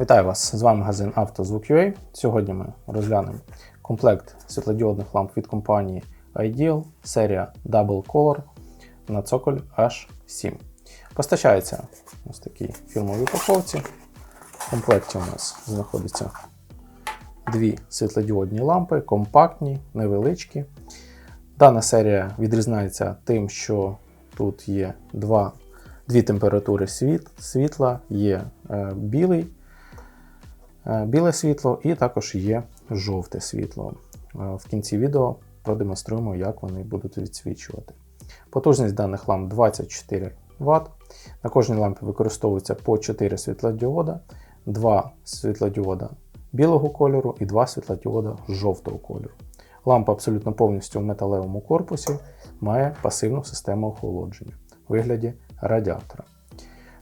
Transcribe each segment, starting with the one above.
Вітаю вас! З вами магазин «Автозвук.UA». Сьогодні ми розглянемо комплект світлодіодних ламп від компанії Ideal, серія Double Color на цоколь H7. Постачається ось такій фірмовій упаковці. В комплекті у нас знаходиться дві світлодіодні лампи, компактні, невеличкі. Дана серія відрізняється тим, що тут є два, дві температури світ, світла, є е, білий, біле світло і також є жовте світло. Е, в кінці відео продемонструємо, як вони будуть відсвічувати. Потужність даних ламп 24 Вт. На кожній лампі використовується по 4 світлодіода, 2 світлодіода білого кольору і 2 світлодіода жовтого кольору. Лампа абсолютно повністю в металевому корпусі має пасивну систему охолодження в вигляді радіатора.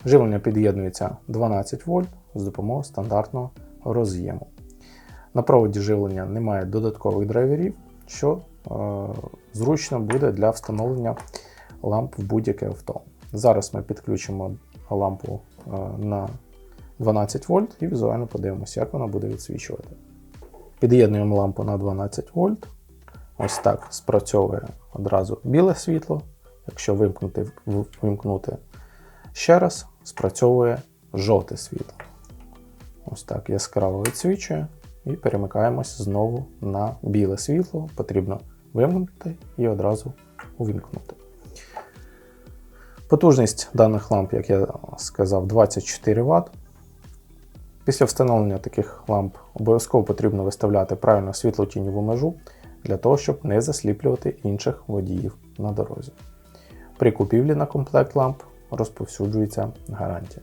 Живлення під'єднується 12 вольт з допомогою стандартного роз'єму. На проводі живлення немає додаткових драйверів, що е, зручно буде для встановлення ламп в будь-яке авто. Зараз ми підключимо лампу е, на 12 вольт і візуально подивимося, як вона буде відсвічувати. Під'єднуємо лампу на 12 вольт. Ось так спрацьовує одразу біле світло. Якщо вимкнути, вимкнути ще раз, спрацьовує жовте світло. Ось так яскраво відсвічує. І перемикаємось знову на біле світло. Потрібно вимкнути і одразу увімкнути. Потужність даних ламп, як я сказав, 24 Вт. Після встановлення таких ламп обов'язково потрібно виставляти правильно світло-тіньову межу для того, щоб не засліплювати інших водіїв на дорозі. При купівлі на комплект ламп розповсюджується гарантія.